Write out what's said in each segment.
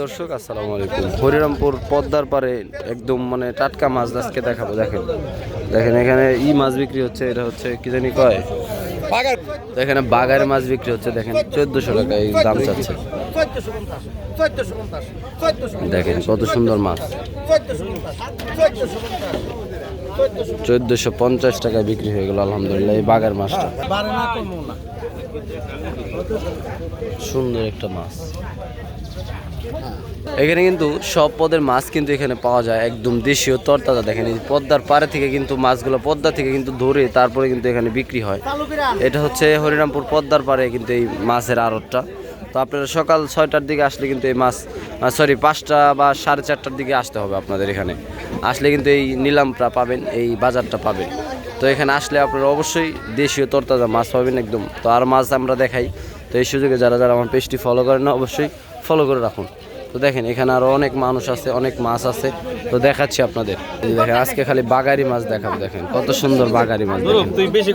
দর্শক, আসসালামু আলাইকুম। হরিরামপুর পদ্মার পারে একদম মানে টাটকা মাছ আজকে দেখাবো, দেখেন। দেখেন, এখানে ই মাছ বিক্রি হচ্ছে, এটা হচ্ছে কি জানি কয়? এখানে বাগার মাছ বিক্রি হচ্ছে, দেখেন, চোদ্দশো টাকা এই দাম চাচ্ছে। দেখেন, কত সুন্দর মাছ। চোদ্দশো পঞ্চাশ টাকায় বিক্রি হয়ে গেল, আলহামদুলিল্লাহ, এই বাগার মাছটা। সুন্দর একটা মাছ। এখানে কিন্তু সব পদের মাছ কিন্তু এখানে পাওয়া যায়, একদম দেশীয় তরতাজা। দেখেন এই পদ্মার পাড়ে থেকে কিন্তু মাছগুলো পদ্মা থেকে কিন্তু ধরে তারপরে কিন্তু এখানে বিক্রি হয়। এটা হচ্ছে হরিরামপুর পদ্মার পাড়ে কিন্তু এই মাছের আড়তটা। তো আপনারা সকাল ছয়টার দিকে আসলে কিন্তু এই মাছ সরি পাঁচটা বা সাড়ে চারটার দিকে আসতে হবে আপনাদের এখানে। আসলে কিন্তু এই নিলামটা পাবেন, এই বাজারটা পাবেন। তো এখানে আসলে আপনারা অবশ্যই দেশীয় তরতাজা মাছ পাবেন একদম। তো আর মাছ আমরা দেখাই। তো এই সুযোগে যারা যারা আমার পেজটি ফলো করেন না, অবশ্যই ফলো করে রাখুন। তো দেখেন এখানে আরও অনেক মানুষ আছে অনেক মাছ আছে। তো দেখাচ্ছি আপনাদের। দেখেন আজকে খালি বাগারি মাছ দেখাবো দেখেন। কত সুন্দর বাগারি মাছ তুই বেশি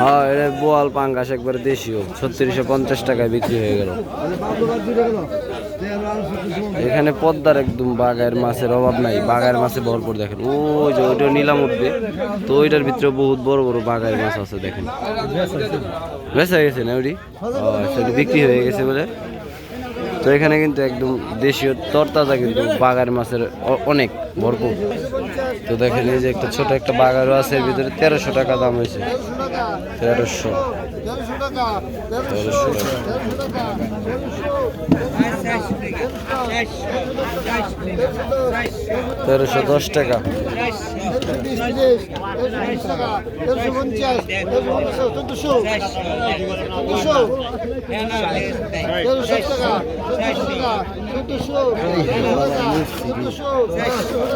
হ্যাঁ এটা বোয়াল পাঙ্গাস একবার দেশীয়। ছত্রিশশো পঞ্চাশ টাকায় বিক্রি হয়ে গেল। এখানে পদ্মার একদম বাগায়ের মাছের অভাব নাই বাগায়ের মাছে ভরপুর দেখেন। ওই যে ওইটা নিলাম উঠবে তো ওইটার ভিতরে বহুত বড় বড় বাগায়ের মাছ আছে দেখেন। বেচা গেছে না ওইটি? ও, সেটা বিক্রি হয়ে গেছে বলে। তো এখানে কিন্তু একদম দেশীয় তরতাজা কিন্তু বাগার মাছের অনেক ভরপুর। তো দেখেন এই যে একটা ছোট একটা বাগারও আছে এর ভিতরে তেরোশো টাকা দাম হয়েছে। তেরোশো। তেরোশো টাকা। তেরোশো দশ টাকা তেরোশো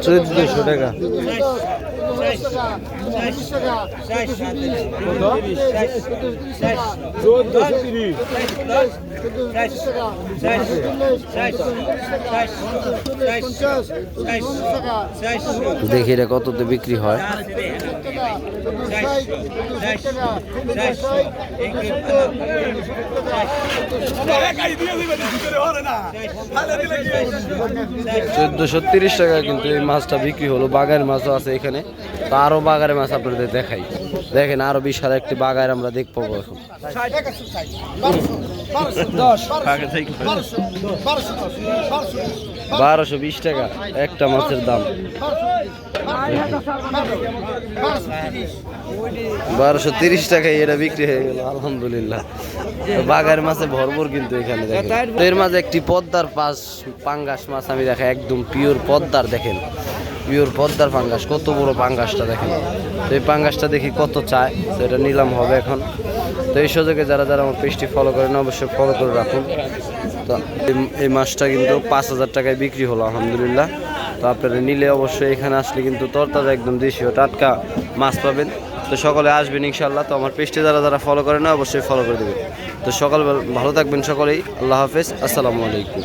চোদ্দশো টাকা। দেখি এটা কততে বিক্রি হয়। চোদ্দশো তিরিশ টাকা কিন্তু এই মাছটা বিক্রি হলো। বাগার মাছও আছে এখানে। তো আরও বাগারের মাছ আপনাদের দেখাই। দেখেন আরও বিশাল একটি বাগার আমরা দেখব এখন। বারোশো বিশ টাকা একটা মাছের দাম। বারোশো তিরিশ টাকায় এটা বিক্রি হয়ে গেল, আলহামদুলিল্লাহ। বাগার মাছে ভরপুর কিন্তু এখানে দেখেন। এর মাঝে একটি পদ্মার পাশ, পাঙ্গাস মাছ আমি দেখা একদম পিওর পদ্মার দেখেন। পিওর পদ্মার পাঙ্গাস, কত বড় পাঙ্গাসটা দেখেন। তো এই পাঙ্গাসটা দেখি কত চায়, তো এটা নিলাম হবে এখন। তো এই সুযোগে যারা যারা আমার পেজটি ফলো করেন, অবশ্যই ফলো করে রাখুন। তো এই- মাছটা কিন্তু পাঁচ হাজার টাকায় বিক্রি হলো, আলহামদুলিল্লাহ। তো আপনারা নিলে অবশ্যই এখানে আসলে কিন্তু তরতাজা একদম দেশীয় টাটকা মাছ পাবেন। তো সকলে আসবেন ইনশাল্লাহ তো আমার পেজটি যারা যারা ফলো করে না অবশ্যই ফলো করে দেবেন। তো সকাল ভালো থাকবেন সকলেই। আল্লাহ হাফেজ। আসসালামু আলাইকুম।